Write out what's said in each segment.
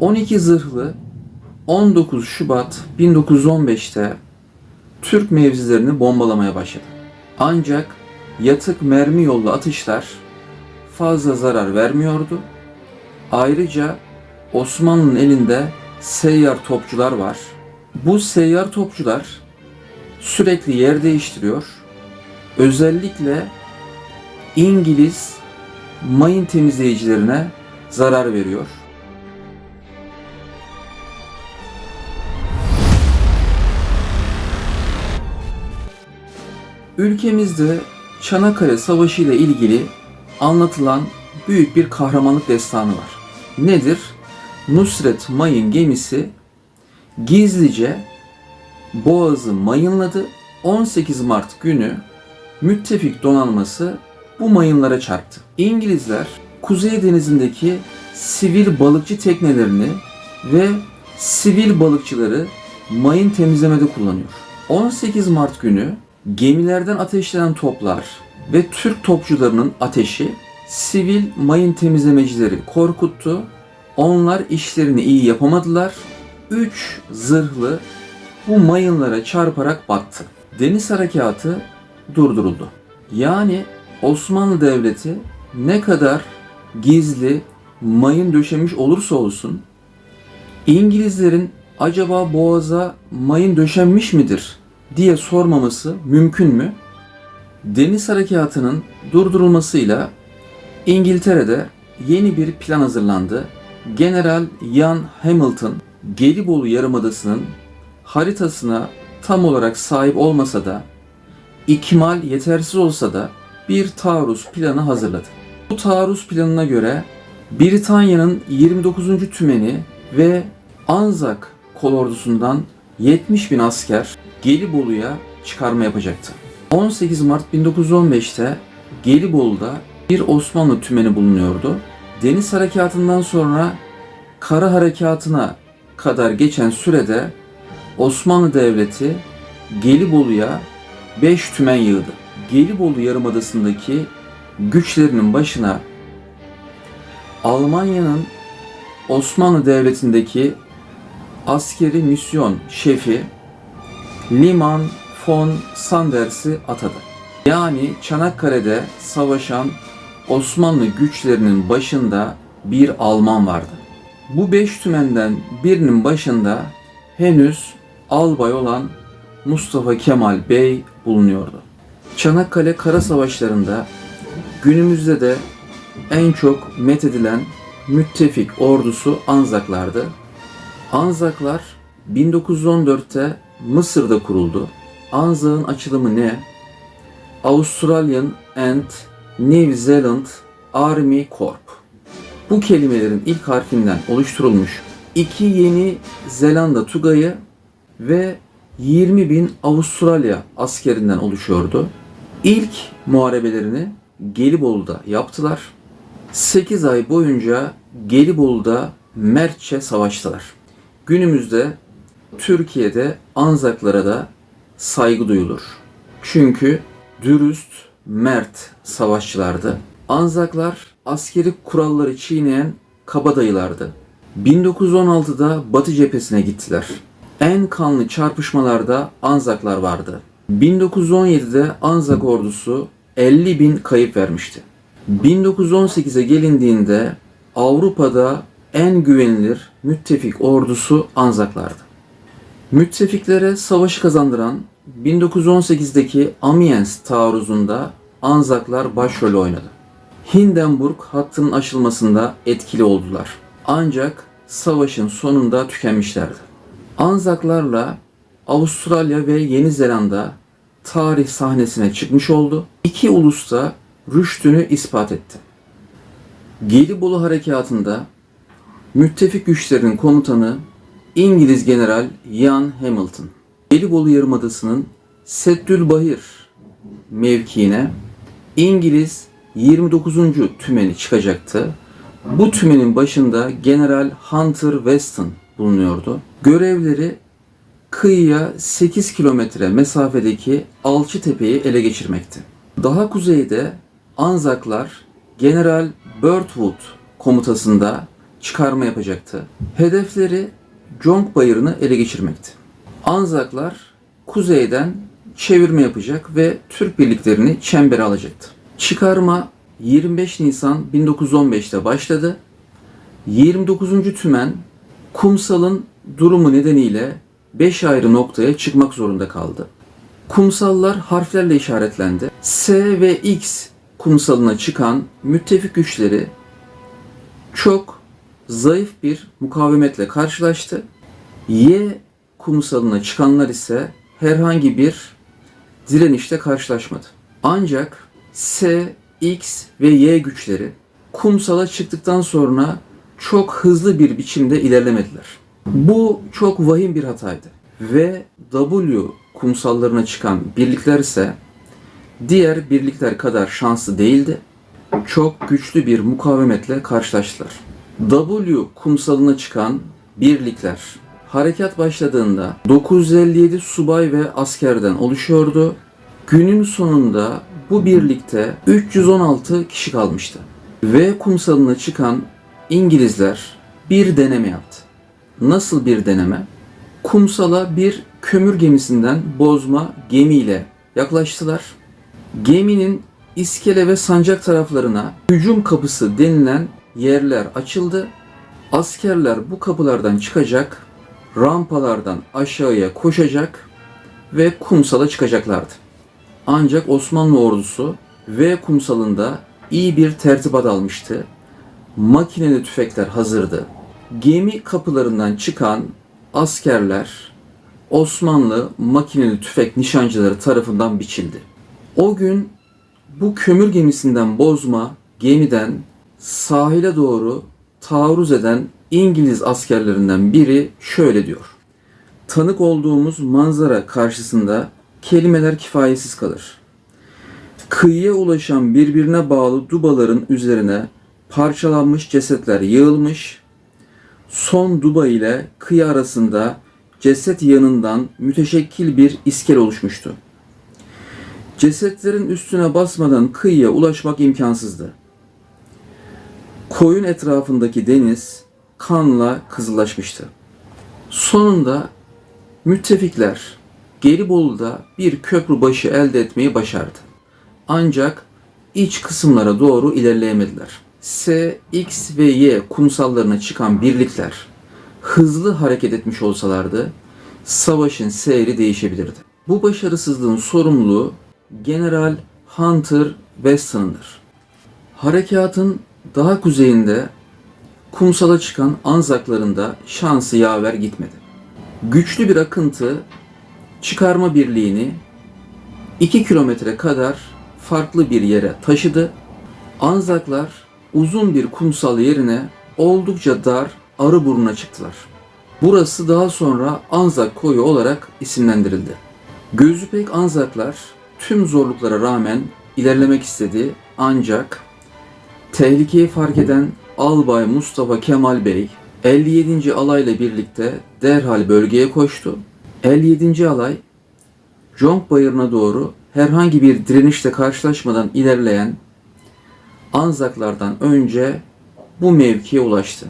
12 zırhlı 19 Şubat 1915'te Türk mevzilerini bombalamaya başladı. Ancak yatık mermi yollu atışlar fazla zarar vermiyordu. Ayrıca Osmanlı'nın elinde seyyar topçular var. Bu seyyar topçular sürekli yer değiştiriyor. Özellikle İngiliz mayın temizleyicilerine zarar veriyor. Ülkemizde Çanakkale Savaşı ile ilgili anlatılan büyük bir kahramanlık destanı var. Nedir? Nusret Mayın gemisi gizlice Boğaz'ı mayınladı. 18 Mart günü müttefik donanması bu mayınlara çarptı. İngilizler Kuzey Denizi'ndeki sivil balıkçı teknelerini ve sivil balıkçıları mayın temizlemede kullanıyor. 18 Mart günü gemilerden ateşlenen toplar ve Türk topçularının ateşi sivil mayın temizlemecileri korkuttu. Onlar işlerini iyi yapamadılar. 3 zırhlı bu mayınlara çarparak battı. Deniz harekatı durduruldu. Yani Osmanlı Devleti ne kadar gizli mayın döşemiş olursa olsun İngilizlerin acaba boğaza mayın döşenmiş midir diye sormaması mümkün mü? Deniz harekatının durdurulmasıyla İngiltere'de yeni bir plan hazırlandı. General Ian Hamilton Gelibolu Yarımadası'nın haritasına tam olarak sahip olmasa da ikmal yetersiz olsa da bir taarruz planı hazırladı. Bu taarruz planına göre Britanya'nın 29. tümeni ve Anzak kolordusundan 70 bin asker Gelibolu'ya çıkarma yapacaktı. 18 Mart 1915'te Gelibolu'da bir Osmanlı tümeni bulunuyordu. Deniz harekatından sonra kara harekatına kadar geçen sürede Osmanlı Devleti Gelibolu'ya 5 tümen yığdı. Gelibolu Yarımadası'ndaki güçlerinin başına Almanya'nın Osmanlı Devleti'ndeki askeri misyon şefi Liman von Sanders'i atadı. Yani Çanakkale'de savaşan Osmanlı güçlerinin başında bir Alman vardı. Bu beş tümenden birinin başında henüz albay olan Mustafa Kemal Bey bulunuyordu. Çanakkale Kara Savaşları'nda günümüzde de en çok methedilen müttefik ordusu Anzaklardı. Anzaklar 1914'te Mısır'da kuruldu. Anzak'ın açılımı ne? Australian and New Zealand Army Corps. Bu kelimelerin ilk harfinden oluşturulmuş iki Yeni Zelanda Tugayı ve 20 bin Avustralya askerinden oluşuyordu. İlk muharebelerini Gelibolu'da yaptılar. 8 ay boyunca Gelibolu'da mertçe savaştılar. Günümüzde Türkiye'de Anzaklara da saygı duyulur. Çünkü dürüst, mert savaşçılardı. Anzaklar askeri kuralları çiğneyen kabadayılardı. 1916'da Batı cephesine gittiler. En kanlı çarpışmalarda Anzaklar vardı. 1917'de Anzak ordusu 50 bin kayıp vermişti. 1918'e gelindiğinde Avrupa'da en güvenilir müttefik ordusu Anzaklardı. Müttefiklere savaşı kazandıran 1918'deki Amiens taarruzunda Anzaklar başrol oynadı. Hindenburg hattının aşılmasında etkili oldular. Ancak savaşın sonunda tükenmişlerdi. Anzaklarla Avustralya ve Yeni Zelanda tarih sahnesine çıkmış oldu. İki ulus da rüştünü ispat etti. Gelibolu Harekatı'nda müttefik güçlerin komutanı İngiliz General Ian Hamilton, Gelibolu Yarımadası'nın Seddülbahir mevkiine İngiliz 29. tümeni çıkacaktı. Bu tümenin başında General Hunter Weston bulunuyordu. Görevleri kıyıya 8 kilometre mesafedeki Alçıtepe'yi ele geçirmekti. Daha kuzeyde Anzaklar General Birdwood komutasında çıkarma yapacaktı. Hedefleri Jong Bayırı'nı ele geçirmekti. Anzaklar kuzeyden çevirme yapacak ve Türk birliklerini çembere alacaktı. Çıkarma 25 Nisan 1915'te başladı. 29. Tümen kumsalın durumu nedeniyle 5 ayrı noktaya çıkmak zorunda kaldı. Kumsallar harflerle işaretlendi. S ve X kumsalına çıkan müttefik güçleri çok zayıf bir mukavemetle karşılaştı. Y kumsalına çıkanlar ise herhangi bir direnişle karşılaşmadı. Ancak S, X ve Y güçleri kumsala çıktıktan sonra çok hızlı bir biçimde ilerlemediler. Bu çok vahim bir hataydı. Ve W kumsallarına çıkan birlikler ise diğer birlikler kadar şanslı değildi. Çok güçlü bir mukavemetle karşılaştılar. W kumsalına çıkan birlikler harekat başladığında 957 subay ve askerden oluşuyordu. Günün sonunda bu birlikte 316 kişi kalmıştı. V kumsalına çıkan İngilizler bir deneme yaptı. Nasıl bir deneme? Kumsala bir kömür gemisinden bozma gemiyle yaklaştılar. Geminin iskele ve sancak taraflarına hücum kapısı denilen yerler açıldı. Askerler bu kapılardan çıkacak, rampalardan aşağıya koşacak ve kumsala çıkacaklardı. Ancak Osmanlı ordusu V kumsalında iyi bir tertibat almıştı. Makineli tüfekler hazırdı. Gemi kapılarından çıkan askerler Osmanlı makineli tüfek nişancıları tarafından biçildi. O gün bu kömür gemisinden bozma gemiden sahile doğru taarruz eden İngiliz askerlerinden biri şöyle diyor. Tanık olduğumuz manzara karşısında kelimeler kifayetsiz kalır. Kıyıya ulaşan birbirine bağlı dubaların üzerine parçalanmış cesetler yığılmış, son duba ile kıyı arasında ceset yanından müteşekkil bir iskel oluşmuştu. Cesetlerin üstüne basmadan kıyıya ulaşmak imkansızdı. Koyun etrafındaki deniz kanla kızılaşmıştı. Sonunda müttefikler Gelibolu'da bir köprü başı elde etmeyi başardı. Ancak iç kısımlara doğru ilerleyemediler. S, X ve Y kumsallarına çıkan birlikler hızlı hareket etmiş olsalardı savaşın seyri değişebilirdi. Bu başarısızlığın sorumluluğu General Hunter Weston'dır. Harekatın daha kuzeyinde kumsala çıkan Anzaklarında şansı yaver gitmedi. Güçlü bir akıntı çıkarma birliğini 2 kilometre kadar farklı bir yere taşıdı. Anzaklar uzun bir kumsal yerine oldukça dar Arıburnu'na çıktılar. Burası daha sonra Anzak Koyu olarak isimlendirildi. Gözü pek Anzaklar tüm zorluklara rağmen ilerlemek istedi ancak tehlikeyi fark eden Albay Mustafa Kemal Bey 57. alayla birlikte derhal bölgeye koştu. 57. alay Jong Bayırı'na doğru herhangi bir direnişle karşılaşmadan ilerleyen Anzaklardan önce bu mevkiye ulaştı.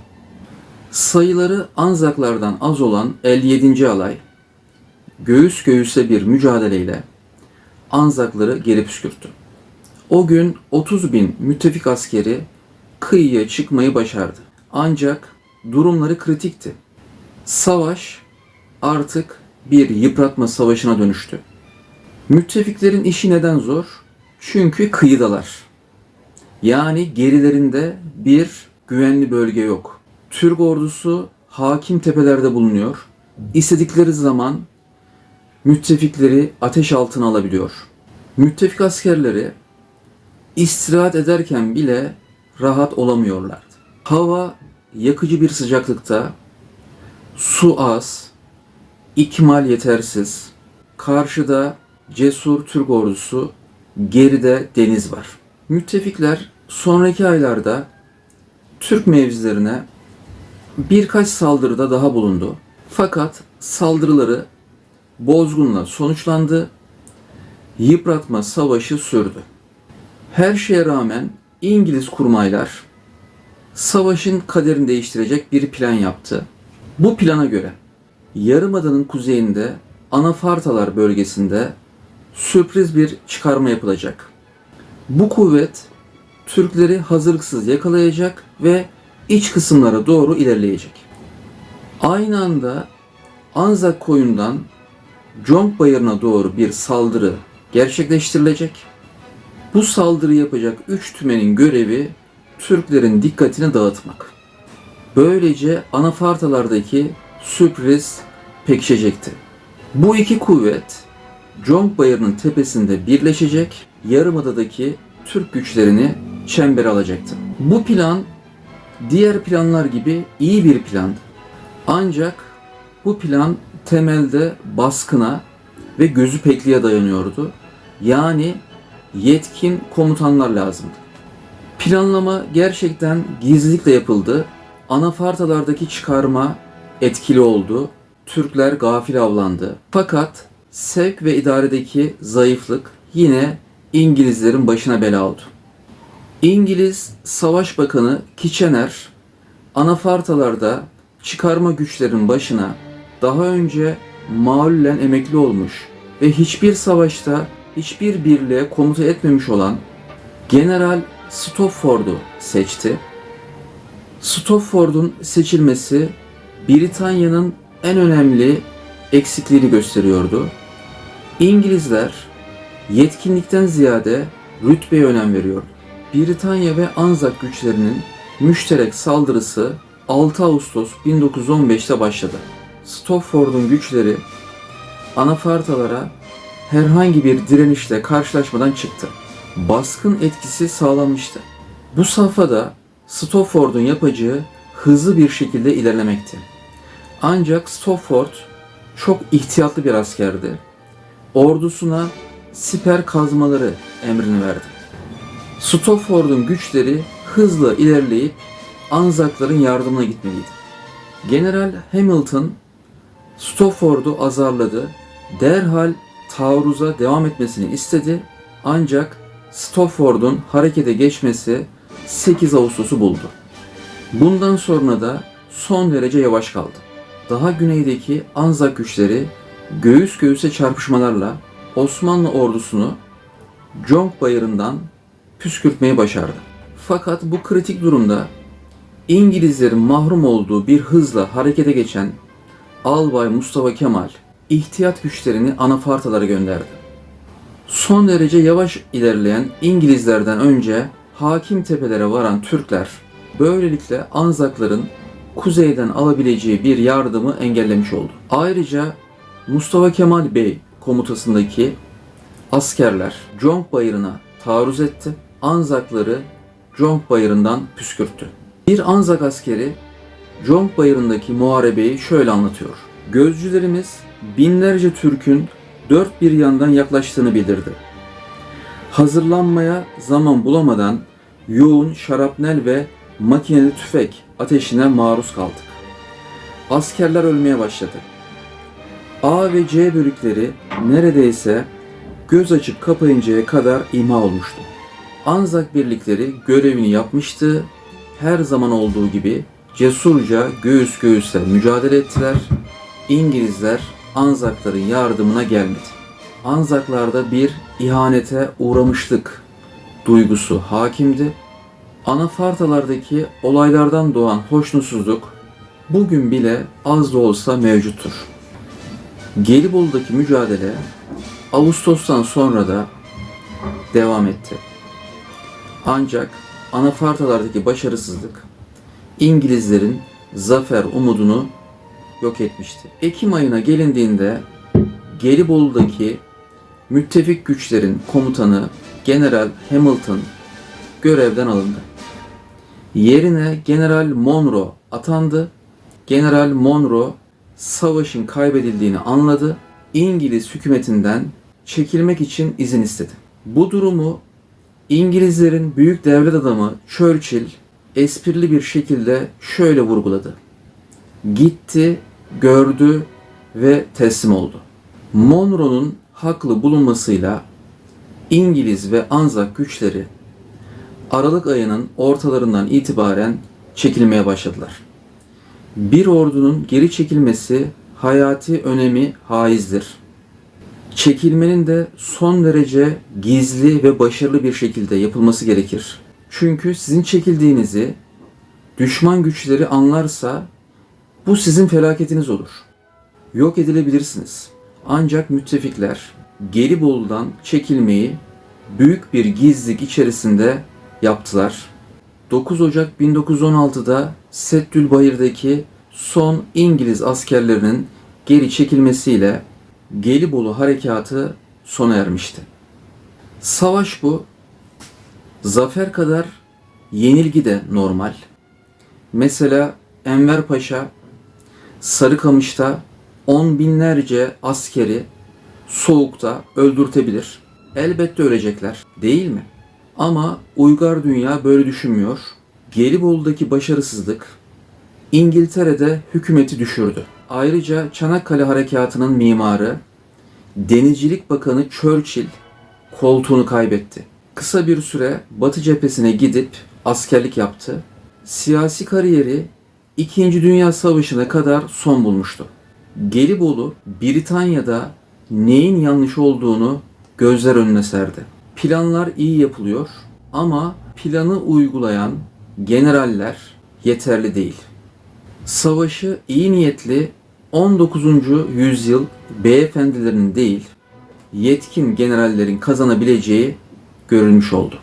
Sayıları Anzaklardan az olan 57. alay göğüs göğüse bir mücadeleyle Anzakları geri püskürttü. O gün 30 bin müttefik askeri kıyıya çıkmayı başardı. Ancak durumları kritikti. Savaş artık bir yıpratma savaşına dönüştü. Müttefiklerin işi neden zor? Çünkü kıyıdalar. Yani gerilerinde bir güvenli bölge yok. Türk ordusu hakim tepelerde bulunuyor. İstedikleri zaman müttefikleri ateş altına alabiliyor. Müttefik askerleri istirahat ederken bile rahat olamıyorlardı. Hava yakıcı bir sıcaklıkta, su az, ikmal yetersiz, karşıda cesur Türk ordusu, geride deniz var. Müttefikler sonraki aylarda Türk mevzilerine birkaç saldırıda daha bulundu. Fakat saldırıları bozgunla sonuçlandı. Yıpratma savaşı sürdü. Her şeye rağmen İngiliz kurmaylar savaşın kaderini değiştirecek bir plan yaptı. Bu plana göre Yarımada'nın kuzeyinde Anafartalar bölgesinde sürpriz bir çıkarma yapılacak. Bu kuvvet Türkleri hazırlıksız yakalayacak ve iç kısımlara doğru ilerleyecek. Aynı anda Anzak koyundan Conk Bayırı'na doğru bir saldırı gerçekleştirilecek. Bu saldırı yapacak üç tümenin görevi Türklerin dikkatini dağıtmak. Böylece anafartalardaki sürpriz pekişecekti. Bu iki kuvvet Conk Bayırı'nın tepesinde birleşecek, Yarımada'daki Türk güçlerini çembere alacaktı. Bu plan diğer planlar gibi iyi bir plandı. Ancak bu plan temelde baskına ve gözü pekliğe dayanıyordu. Yani yetkin komutanlar lazımdı. Planlama gerçekten gizlilikle yapıldı. Anafartalardaki çıkarma etkili oldu. Türkler gafil avlandı. Fakat sevk ve idaredeki zayıflık yine İngilizlerin başına bela oldu. İngiliz Savaş Bakanı Kitchener, Anafartalarda çıkarma güçlerin başına daha önce mağlulen emekli olmuş ve hiçbir savaşta hiçbir birliğe komuta etmemiş olan General Stofford'u seçti. Stofford'un seçilmesi Britanya'nın en önemli eksikliğini gösteriyordu. İngilizler yetkinlikten ziyade rütbeye önem veriyordu. Britanya ve Anzak güçlerinin müşterek saldırısı 6 Ağustos 1915'te başladı. Stofford'un güçleri Anafartalara herhangi bir direnişle karşılaşmadan çıktı. Baskın etkisi sağlanmıştı. Bu safhada Stofford'un yapacağı hızlı bir şekilde ilerlemekti. Ancak Stofford çok ihtiyatlı bir askerdi. Ordusuna siper kazmaları emrini verdi. Stofford'un güçleri hızla ilerleyip Anzakların yardımına gitmeliydi. General Hamilton Stofford'u azarladı. Derhal taarruza devam etmesini istedi. Ancak Stofford'un harekete geçmesi 8 Ağustos'u buldu. Bundan sonra da son derece yavaş kaldı. Daha güneydeki Anzak güçleri göğüs göğüse çarpışmalarla Osmanlı ordusunu Conk Bayırı'ndan püskürtmeyi başardı. Fakat bu kritik durumda İngilizlerin mahrum olduğu bir hızla harekete geçen Albay Mustafa Kemal ihtiyat güçlerini anafartalara gönderdi. Son derece yavaş ilerleyen İngilizlerden önce hakim tepelere varan Türkler böylelikle Anzakların kuzeyden alabileceği bir yardımı engellemiş oldu. Ayrıca Mustafa Kemal Bey komutasındaki askerler Conk Bayırı'na taarruz etti. Anzakları Conk Bayırı'ndan püskürttü. Bir Anzak askeri Conk Bayırı'ndaki muharebeyi şöyle anlatıyor. Gözcülerimiz binlerce Türk'ün dört bir yandan yaklaştığını bildirdi. Hazırlanmaya zaman bulamadan yoğun şarapnel ve makineli tüfek ateşine maruz kaldık. Askerler ölmeye başladı. A ve C bölükleri neredeyse göz açıp kapayıncaya kadar imha olmuştu. Anzak birlikleri görevini yapmıştı. Her zaman olduğu gibi cesurca göğüs göğüse mücadele ettiler. İngilizler Anzakların yardımına gelmedi. Anzaklarda bir ihanete uğramışlık duygusu hakimdi. Anafartalardaki olaylardan doğan hoşnutsuzluk bugün bile az da olsa mevcuttur. Gelibolu'daki mücadele Ağustos'tan sonra da devam etti. Ancak anafartalardaki başarısızlık İngilizlerin zafer umudunu yok etmişti. Ekim ayına gelindiğinde Gelibolu'daki müttefik güçlerin komutanı General Hamilton görevden alındı. Yerine General Monroe atandı. General Monroe savaşın kaybedildiğini anladı. İngiliz hükümetinden çekilmek için izin istedi. Bu durumu İngilizlerin büyük devlet adamı Churchill esprili bir şekilde şöyle vurguladı. Gitti, gördü ve teslim oldu. Monroe'nun haklı bulunmasıyla İngiliz ve Anzak güçleri Aralık ayının ortalarından itibaren çekilmeye başladılar. Bir ordunun geri çekilmesi hayati önemi haizdir. Çekilmenin de son derece gizli ve başarılı bir şekilde yapılması gerekir. Çünkü sizin çekildiğinizi düşman güçleri anlarsa bu sizin felaketiniz olur. Yok edilebilirsiniz. Ancak müttefikler Gelibolu'dan çekilmeyi büyük bir gizlilik içerisinde yaptılar. 9 Ocak 1916'da Settülbahir'deki son İngiliz askerlerinin geri çekilmesiyle Gelibolu harekatı sona ermişti. Savaş bu. Zafer kadar yenilgi de normal. Mesela Enver Paşa Sarıkamış'ta on binlerce askeri soğukta öldürtebilir. Elbette ölecekler, değil mi? Ama uygar dünya böyle düşünmüyor. Gelibolu'daki başarısızlık İngiltere'de hükümeti düşürdü. Ayrıca Çanakkale Harekatı'nın mimarı Denizcilik Bakanı Churchill koltuğunu kaybetti. Kısa bir süre Batı cephesine gidip askerlik yaptı. Siyasi kariyeri İkinci Dünya Savaşı'na kadar son bulmuştu. Gelibolu, Britanya'da neyin yanlış olduğunu gözler önüne serdi. Planlar iyi yapılıyor ama planı uygulayan generaller yeterli değil. Savaşı iyi niyetli 19. yüzyıl beyefendilerinin değil, yetkin generallerin kazanabileceği görülmüş oldu.